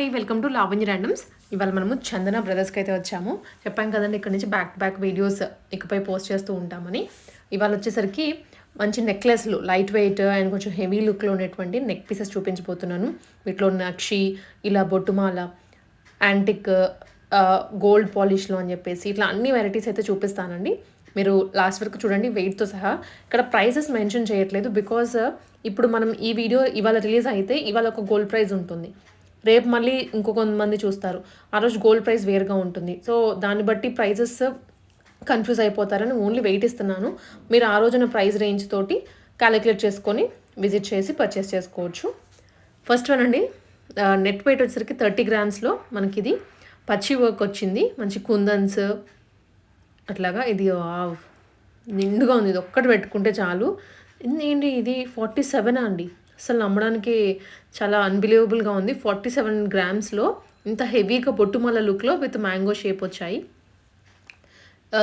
అండి. Welcome to Lavanya randoms ఇవాళ మనము చందన బ్రదర్స్కి అయితే వచ్చాము. చెప్పాం కదండి ఇక్కడ నుంచి బ్యాక్ టు బ్యాక్ వీడియోస్ ఇకపై పోస్ట్ చేస్తూ ఉంటామని. ఇవాళ వచ్చేసరికి మంచి నెక్లెస్లు లైట్ వెయిట్ అండ్ కొంచెం హెవీ లుక్లో ఉండేటువంటి నెక్ పీసెస్ చూపించబోతున్నాను. వీటిలో నక్షి ఇలా బొట్టుమాల యాంటిక్ గోల్డ్ పాలిష్లో అని చెప్పేసి ఇట్లా అన్ని వెరైటీస్ అయితే చూపిస్తానండి. మీరు లాస్ట్ వరకు చూడండి వెయిట్తో సహా. ఇక్కడ ప్రైసెస్ మెన్షన్ చేయట్లేదు బికాజ్ ఇప్పుడు మనం ఈ వీడియో ఇవాళ రిలీజ్ అయితే ఇవాళ ఒక గోల్డ్ ప్రైజ్ ఉంటుంది. రేపు మళ్ళీ ఇంకో కొంతమంది చూస్తారు. ఆ రోజు గోల్డ్ ప్రైస్ వేరుగా ఉంటుంది. సో దాన్ని బట్టి ప్రైజెస్ కన్ఫ్యూజ్ అయిపోతారని ఓన్లీ వెయిట్ ఇస్తున్నాను. మీరు ఆ రోజున ప్రైస్ రేంజ్ తోటి క్యాలిక్యులేట్ చేసుకొని విజిట్ చేసి పర్చేస్ చేసుకోవచ్చు. ఫస్ట్ వన్ అండి నెట్ వెయిట్ వచ్చేసరికి థర్టీ గ్రామ్స్లో మనకి ఇది పచ్చి వర్క్ వచ్చింది. మంచి కుందన్స్ అట్లాగా ఇది నిండుగా ఉంది. ఇది ఒక్కటి పెట్టుకుంటే చాలు. ఇది ఏంటి ఇది ఫార్టీ సెవెనా అండి? అసలు నమ్మడానికి చాలా అన్బిలీవబుల్గా ఉంది. ఫార్టీ సెవెన్ గ్రామ్స్లో ఇంత హెవీగా బొట్టుమల్ల లుక్లో విత్ మ్యాంగో షేప్ వచ్చాయి.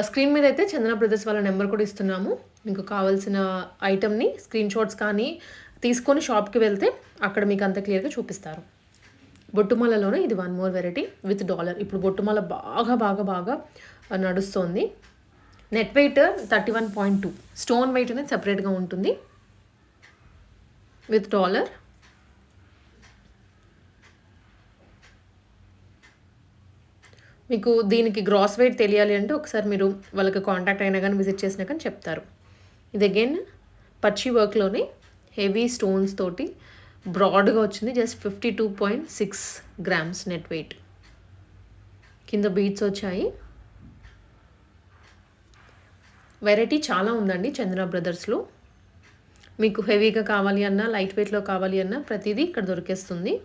స్క్రీన్ మీద అయితే చందన బ్రదర్స్ వాళ్ళ నెంబర్ కూడా ఇస్తున్నాము. మీకు కావాల్సిన ఐటమ్ని స్క్రీన్ షాట్స్ కానీ తీసుకొని షాప్కి వెళ్తే అక్కడ మీకు అంత క్లియర్గా చూపిస్తారు. బొట్టుమాలలోనే ఇది one more variety with dollar ఇప్పుడు బొట్టుమాల బాగా బాగా బాగా నడుస్తోంది. Net weight thirty one point two stone weight అనేది సపరేట్గా ఉంటుంది. విత్ డాలర్ మీకు దీనికి గ్రాస్ వెయిట్ తెలియాలి అంటే ఒకసారి మీరు వాళ్ళకి కాంటాక్ట్ అయినా కానీ విజిట్ చేసినా కానీ చెప్తారు. ఇది అగైన్ పచ్చి వర్క్లోనే హెవీ స్టోన్స్ తోటి బ్రాడ్గా వచ్చింది. Just fifty two point six grams net weight కింద బీట్స్ వచ్చాయి. వెరైటీ చాలా ఉందండి చంద్ర బ్రదర్స్లో మీకు హెవీగా కావాలి అన్నా లైట్ వెయిట్లో కావాలి అన్నా ప్రతిదీ ఇక్కడ దొరికేస్తుంది.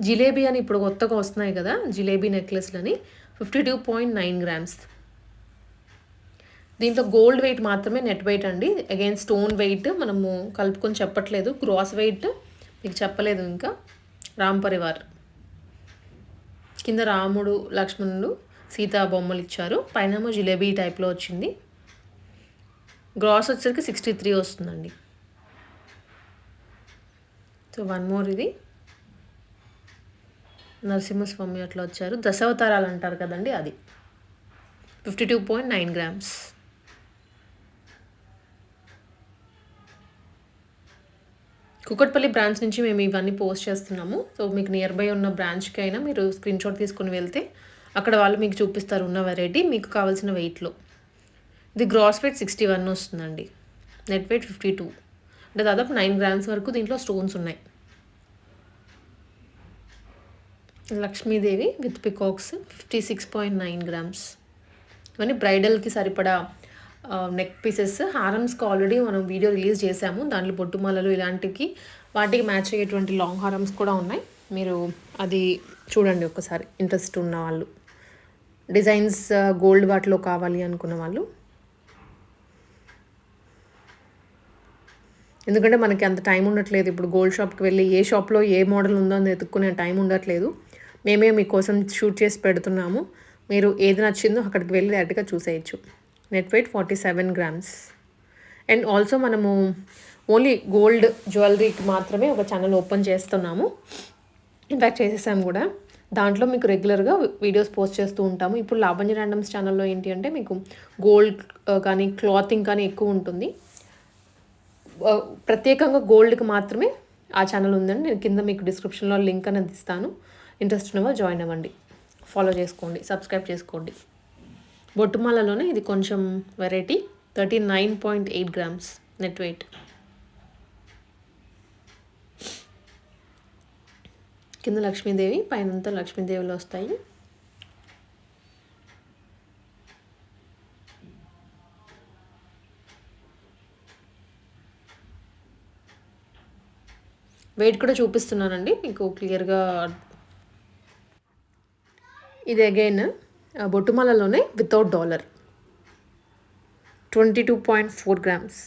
జిలేబీ అని ఇప్పుడు కొత్తగా వస్తున్నాయి కదా jalebi నెక్లెస్లని fifty two point nine grams. దీంట్లో గోల్డ్ వెయిట్ మాత్రమే నెట్ వెయిట్ అండి. అగైన్ స్టోన్ వెయిట్ మనము కలుపుకొని చెప్పట్లేదు. గ్రాస్ వెయిట్ మీకు చెప్పలేదు ఇంకా. రామ్ పరివార్. కింద రాముడు లక్ష్మణుడు సీతా బొమ్మలు ఇచ్చారు. పైన జిలేబీ టైప్లో వచ్చింది. గ్రాస్ వచ్చేసరికి సిక్స్టీ త్రీ వస్తుందండి. సో వన్ మోర్ ఇది. నరసింహస్వామి అట్లా వచ్చారు. దశావతారాలు అంటారు కదండి అది. Fifty two point nine grams Kukatpally branch నుంచి మేము ఇవన్నీ పోస్ట్ చేస్తున్నాము. సో మీకు నియర్ బై ఉన్న బ్రాంచ్కి అయినా మీరు స్క్రీన్ షాట్ తీసుకుని వెళ్తే అక్కడ వాళ్ళు మీకు చూపిస్తారు ఉన్న వెరైటీ మీకు కావాల్సిన వెయిట్లో ఇది గ్రాస్ వెయిట్ సిక్స్టీ వన్ వస్తుందండి. Net weight fifty two. అంటే దాదాపు నైన్ గ్రామ్స్ వరకు దీంట్లో స్టోన్స్ ఉన్నాయి. Lakshmidevi with peacocks fifty six point nine grams. ఇవన్నీ బ్రైడల్కి సరిపడా నెక్ పీసెస్. హారమ్స్కి ఆల్రెడీ మనం వీడియో రిలీజ్ చేసాము దాంట్లో బొట్టుమాలలు ఇలాంటివి వాటికి మ్యాచ్ అయ్యేటువంటి లాంగ్ హారమ్స్ కూడా ఉన్నాయి. మీరు అది చూడండి ఒకసారి. ఇంట్రెస్ట్ ఉన్న వాళ్ళు. డిజైన్స్ గోల్డ్ వాటిలో కావాలి అనుకున్న వాళ్ళు. ఎందుకంటే మనకి అంత టైం ఉండట్లేదు. ఇప్పుడు గోల్డ్ షాప్కి వెళ్ళి ఏ షాప్లో ఏ మోడల్ ఉందో అని వెతుక్కునే టైం ఉండట్లేదు. మేమే మీకోసం షూట్ చేసి పెడుతున్నాము. మీరు ఏది నచ్చిందో అక్కడికి వెళ్ళి డైరెక్ట్గా చూసేయచ్చు. Net weight forty seven grams. And also మనము ఓన్లీ గోల్డ్ జ్యువెలరీకి మాత్రమే ఒక ఛానల్ ఓపెన్ చేస్తున్నాము. ఇన్ఫ్యాక్ట్ చేసేసాం కూడా. దాంట్లో మీకు రెగ్యులర్గా వీడియోస్ పోస్ట్ చేస్తూ ఉంటాము. ఇప్పుడు లాభంజ ర్యాండమ్స్ ఛానల్లో ఏంటి అంటే మీకు గోల్డ్ కానీ క్లాతింగ్ కానీ ఎక్కువ ఉంటుంది. ప్రత్యేకంగా గోల్డ్కి మాత్రమే ఆ ఛానల్ ఉందండి. నేను కింద మీకు డిస్క్రిప్షన్లో లింక్ అనేది ఇస్తాను. ఇంట్రెస్ట్ ఉన్నవా జాయిన్ అవ్వండి. ఫాలో చేసుకోండి. సబ్స్క్రైబ్ చేసుకోండి. బొట్టుమాలలోనే ఇది కొంచెం variety. Thirty nine point eight grams net weight. కింద లక్ష్మీదేవి పైనంతా లక్ష్మీదేవులు వస్తాయి. వెయిట్ కూడా చూపిస్తున్నానండి. మీకు క్లియర్గా ఇది again బొట్టుమాలలోనే without dollar. Twenty two point four grams.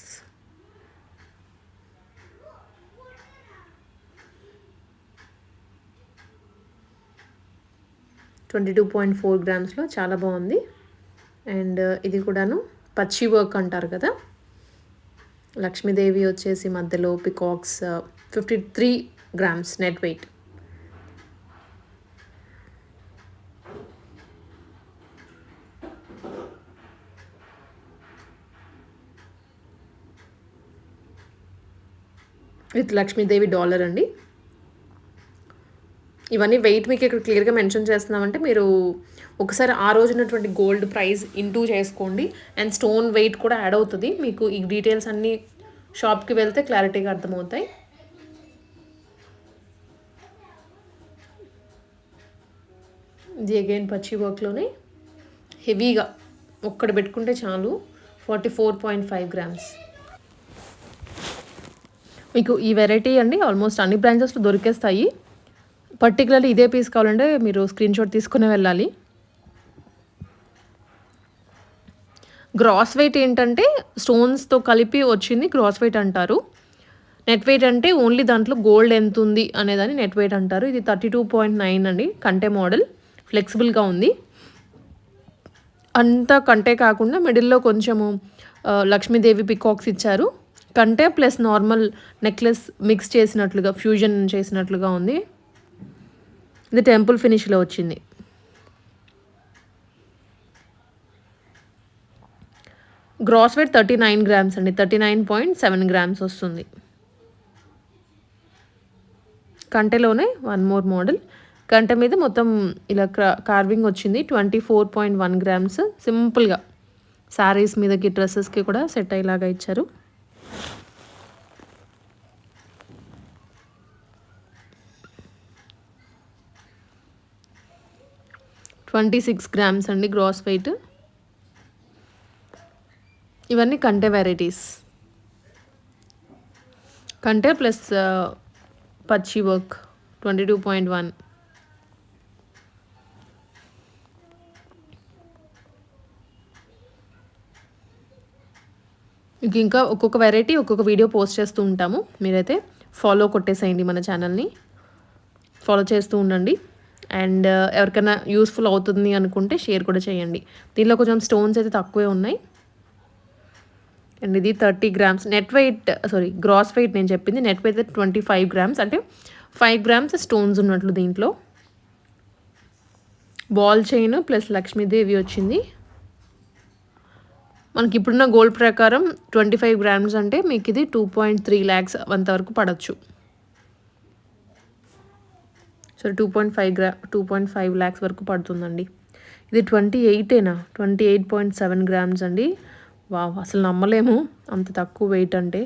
Twenty two point four గ్రామ్స్లో చాలా బాగుంది. అండ్ ఇది కూడాను పచ్చి వర్క్ అంటారు కదా. లక్ష్మీదేవి వచ్చేసి మధ్యలో peacocks fifty three grams net weight with Lakshmidevi dollar అండి. ఇవన్నీ వెయిట్ మీకు ఇక్కడ క్లియర్గా మెన్షన్ చేస్తున్నామంటే మీరు ఒకసారి ఆ రోజునటువంటి గోల్డ్ ప్రైస్ ఇంటూ చేసుకోండి అండ్ స్టోన్ వెయిట్ కూడా యాడ్ అవుతుంది. మీకు ఈ డీటెయిల్స్ అన్నీ షాప్కి వెళ్తే క్లారిటీగా అర్థమవుతాయి. ఇది అగైన్ పచ్చి వర్క్లోనే హెవీగా ఒక్కడ పెట్టుకుంటే చాలు forty four point five grams. మీకు ఈ వెరైటీ అండి ఆల్మోస్ట్ అన్ని బ్రాంచెస్లో దొరికేస్తాయి. పర్టికులర్లీ ఇదే పీస్ కావాలంటే మీరు స్క్రీన్ షాట్ తీసుకునే వెళ్ళాలి. గ్రాస్ వెయిట్ ఏంటంటే స్టోన్స్తో కలిపి వచ్చింది గ్రాస్ వెయిట్ అంటారు. నెట్ వెయిట్ అంటే ఓన్లీ దాంట్లో గోల్డ్ ఎంత ఉంది అనేదాన్ని నెట్ వెయిట్ అంటారు. ఇది థర్టీ టూ పాయింట్ నైన్ అండి కంటే మోడల్ ఫ్లెక్సిబుల్గా ఉంది. అంతా కంటే కాకుండా మిడిల్లో కొంచెము లక్ష్మీదేవి పికాక్స్ ఇచ్చారు. కంటే ప్లస్ నార్మల్ నెక్లెస్ మిక్స్ చేసినట్లుగా ఫ్యూజన్ చేసినట్లుగా ఉంది. ఇది టెంపుల్ ఫినిష్లో వచ్చింది. Gross weight thirty nine grams అండి. Thirty nine point seven grams వస్తుంది. కంటెలోనే వన్ మోర్ మోడల్. గంట మీద మొత్తం ఇలా కార్వింగ్ వచ్చింది. Twenty four point one grams సింపుల్గా శారీస్ మీదకి డ్రెస్సెస్కి కూడా సెట్ అయ్యేలాగా ఇచ్చారు. ట్వంటీ సిక్స్ గ్రామ్స్ అండి గ్రాస్ వెయిట్ ఇవన్నీ కంటే వెరైటీస్ కంటే ప్లస్ uh, పచ్చి work twenty two point one. ఇంకా ఒక్కొక్క వెరైటీ ఒక్కొక్క వీడియో పోస్ట్ చేస్తూ ఉంటాము. మీరైతే ఫాలో కొట్టేసేయండి మన ఛానల్ని ఫాలో చేస్తూ ఉండండి. అండ్ uh, ఎవరికైనా యూస్ఫుల్ అవుతుంది అనుకుంటే షేర్ కూడా చేయండి. దీనిలో కొంచెం స్టోన్స్ అయితే తక్కువే ఉన్నాయి. అండ్ ఇది thirty grams net weight sorry gross weight నేను చెప్పింది. Net weight twenty five grams అంటే ఫైవ్ గ్రామ్స్ స్టోన్స్ ఉన్నట్లు దీంట్లో. బాల్ చైన్ ప్లస్ లక్ష్మీదేవి వచ్చింది. మనకి ఇప్పుడున్న గోల్డ్ ప్రకారం ట్వంటీ ఫైవ్ గ్రామ్స్ అంటే మీకు ఇది టూ పాయింట్ త్రీ ల్యాక్స్ అంతవరకు పడవచ్చు సో టూ పాయింట్ ఫైవ్ గ్రా టూ పాయింట్ ఫైవ్ ల్యాక్స్ వరకు పడుతుందండి. ఇది twenty ఎయిటేనా twenty eight point seven grams అండి. వా అసలు నమ్మలేము. అంత తక్కువ వెయిట్ అంటే.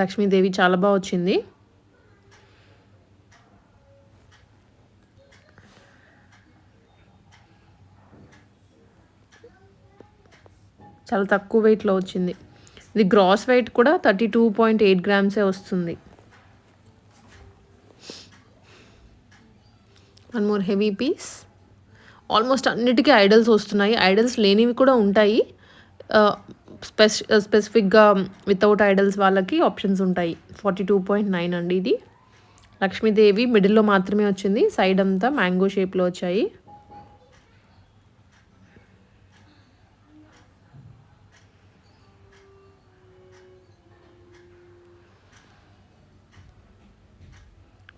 లక్ష్మీదేవి చాలా బాగా వచ్చింది. చాలా తక్కువ వెయిట్లో వచ్చింది. ఇది గ్రాస్ వెయిట్ కూడా థర్టీ టూ పాయింట్ ఎయిట్ గ్రామ్సే వస్తుంది. One more heavy piece almost అన్నిటికీ ఐడల్స్ వస్తున్నాయి. ఐడల్స్ లేనివి కూడా ఉంటాయి. స్పెసి స్పెసిఫిక్గా వితౌట్ ఐడల్స్ వాళ్ళకి ఆప్షన్స్ ఉంటాయి. ఫార్టీ టూ పాయింట్ నైన్ అండి ఇది. లక్ష్మీదేవి మిడిల్లో మాత్రమే వచ్చింది. సైడ్ అంతా మ్యాంగో షేప్లో వచ్చాయి.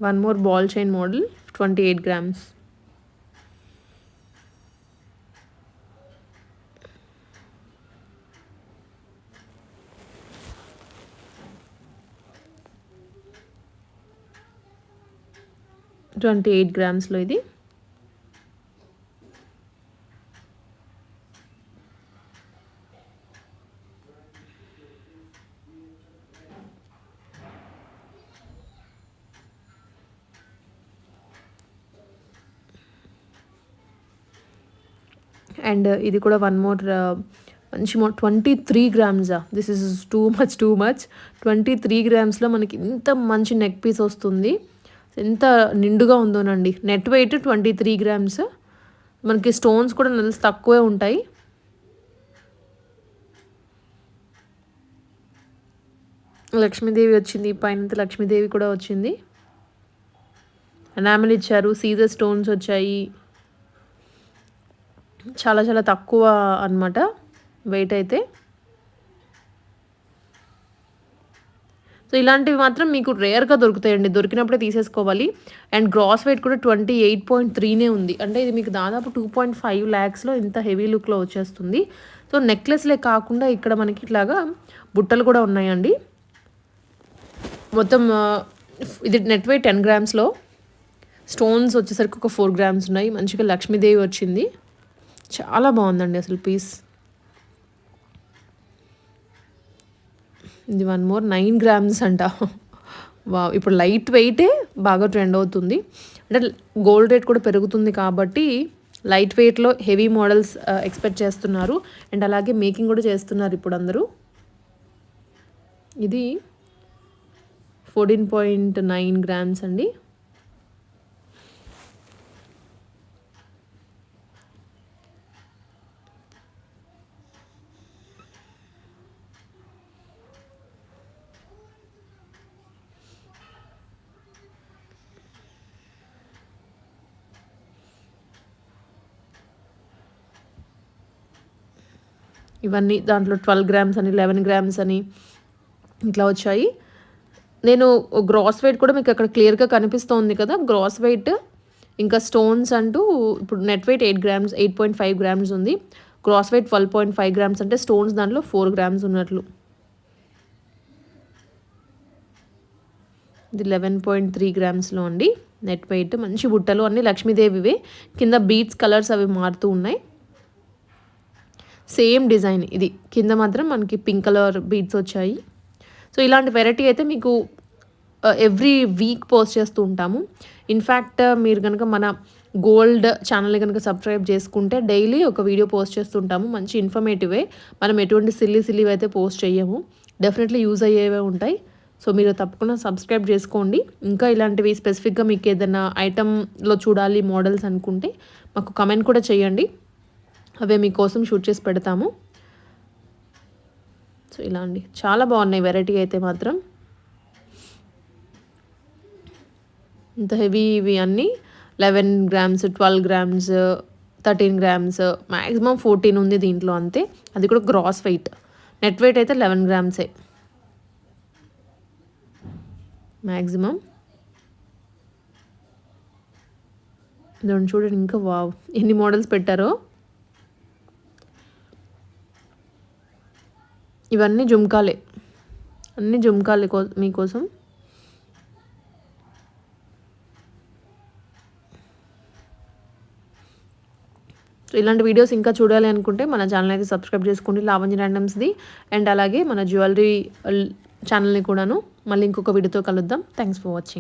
One more ball chain model twenty eight grams twenty eight గ్రామ్స్లో ఇది అండ్ ఇది కూడా వన్ మోర్ మంచి మో twenty three గ్రామ్సా this is too much too much twenty three గ్రామ్స్లో మనకి ఇంత మంచి నెక్ పీస్ వస్తుంది. ఎంత నిండుగా ఉందోనండి. Net weight twenty three grams మనకి స్టోన్స్ కూడా నెలసి తక్కువే ఉంటాయి. లక్ష్మీదేవి వచ్చింది పైన లక్ష్మీదేవి కూడా వచ్చింది. అనామిల్ ఇచ్చారు సీజర్ స్టోన్స్ వచ్చాయి. చాలా చాలా తక్కువ అనమాట వెయిట్ అయితే. సో ఇలాంటివి మాత్రం మీకు రేర్గా దొరుకుతాయండి. దొరికినప్పుడే తీసేసుకోవాలి. అండ్ గ్రాస్ వెయిట్ కూడా ట్వంటీ ఎయిట్ పాయింట్ త్రీనే ఉంది. అంటే ఇది మీకు దాదాపు టూ పాయింట్ ఫైవ్ ల్యాక్స్లో ఇంత హెవీ లుక్లో వచ్చేస్తుంది. సో నెక్లెస్లే కాకుండా ఇక్కడ మనకి ఇట్లాగా బుట్టలు కూడా ఉన్నాయండి. మొత్తం ఇది నెట్ వెయిట్ టెన్ గ్రామ్స్లో. స్టోన్స్ వచ్చేసరికి ఒక ఫోర్ గ్రామ్స్ ఉన్నాయి. మంచిగా లక్ష్మీదేవి వచ్చింది. చాలా బాగుందండి అసలు పీస్. ఇది వన్ మోర్ నైన్ గ్రామ్స్ అంట. వా ఇప్పుడు లైట్ వెయిటే బాగా ట్రెండ్ అవుతుంది. అంటే గోల్డ్ రేట్ కూడా పెరుగుతుంది కాబట్టి లైట్ వెయిట్లో హెవీ మోడల్స్ ఎక్స్పెక్ట్ చేస్తున్నారు. అండ్ అలాగే మేకింగ్ కూడా చేస్తున్నారు ఇప్పుడు అందరూ. ఇది ఫోర్టీన్ పాయింట్ నైన్ గ్రామ్స్ అండి. ఇవన్నీ దాంట్లో ట్వెల్వ్ గ్రామ్స్ అని లెవెన్ గ్రామ్స్ అని ఇట్లా వచ్చాయి. నేను గ్రాస్ వెయిట్ కూడా మీకు అక్కడ క్లియర్గా కనిపిస్తోంది కదా. గ్రాస్ వెయిట్ ఇంకా స్టోన్స్ అంటూ ఇప్పుడు net weight eight grams eight point five grams ఉంది. Gross weight twelve point five grams అంటే స్టోన్స్ దాంట్లో ఫోర్ గ్రామ్స్ ఉన్నట్లు. ఇది లెవెన్ పాయింట్ త్రీ గ్రామ్స్లో అండి. నెట్ వెయిట్ మంచి బుట్టలు అన్నీ లక్ష్మీదేవివే. కింద బీట్స్ కలర్స్ అవి మారుతూ ఉన్నాయి. సేమ్ డిజైన్ ఇది. కింద మాత్రం మనకి పింక్ కలర్ బీడ్స్ వచ్చాయి. సో ఇలాంటి వెరైటీ అయితే మీకు ఎవ్రీ వీక్ పోస్ట్ చేస్తూ ఉంటాము. ఇన్ఫ్యాక్ట్ మీరు కనుక మన గోల్డ్ ఛానల్ని కనుక సబ్స్క్రైబ్ చేసుకుంటే డైలీ ఒక వీడియో పోస్ట్ చేస్తుంటాము మంచి ఇన్ఫర్మేటివే. మనం ఎటువంటి సిల్లీ సిల్లీవి అయితే పోస్ట్ చేయము డెఫినెట్లీ యూజ్ అయ్యేవే ఉంటాయి. సో మీరు తప్పకుండా సబ్స్క్రైబ్ చేసుకోండి. ఇంకా ఇలాంటివి స్పెసిఫిక్గా మీకు ఏదైనా ఐటెంలో చూడాలి మోడల్స్ అనుకుంటే మాకు కమెంట్ కూడా చేయండి అవే మీకోసం షూట్ చేసి పెడతాము. సో ఇలా అండి. చాలా బాగున్నాయి వెరైటీ అయితే మాత్రం. ఇంత హెవీ ఇవి అన్నీ. Eleven grams twelve grams thirteen grams maximum fourteen ఉంది దీంట్లో అంతే. అది కూడా గ్రాస్ వెయిట్. నెట్ వెయిట్ అయితే లెవెన్ గ్రామ్సే. మ్యాక్సిమం చూడండి ఇంకా వావ్. ఎన్ని మోడల్స్ పెట్టారో. ఇవన్నీ జుమ్కాలే. అన్నీ జుమ్కాలే కో మీకోసం సో ఇలాంటి వీడియోస్ ఇంకా చూడాలి అనుకుంటే మన ఛానల్ అయితే సబ్స్క్రైబ్ చేసుకోండి. లావంజి ర్యాండమ్స్ది అండ్ అలాగే మన జ్యువెలరీ ఛానల్ని uh, కూడాను. మళ్ళీ ఇంకొక వీడియోతో కలుద్దాం. Thanks for watching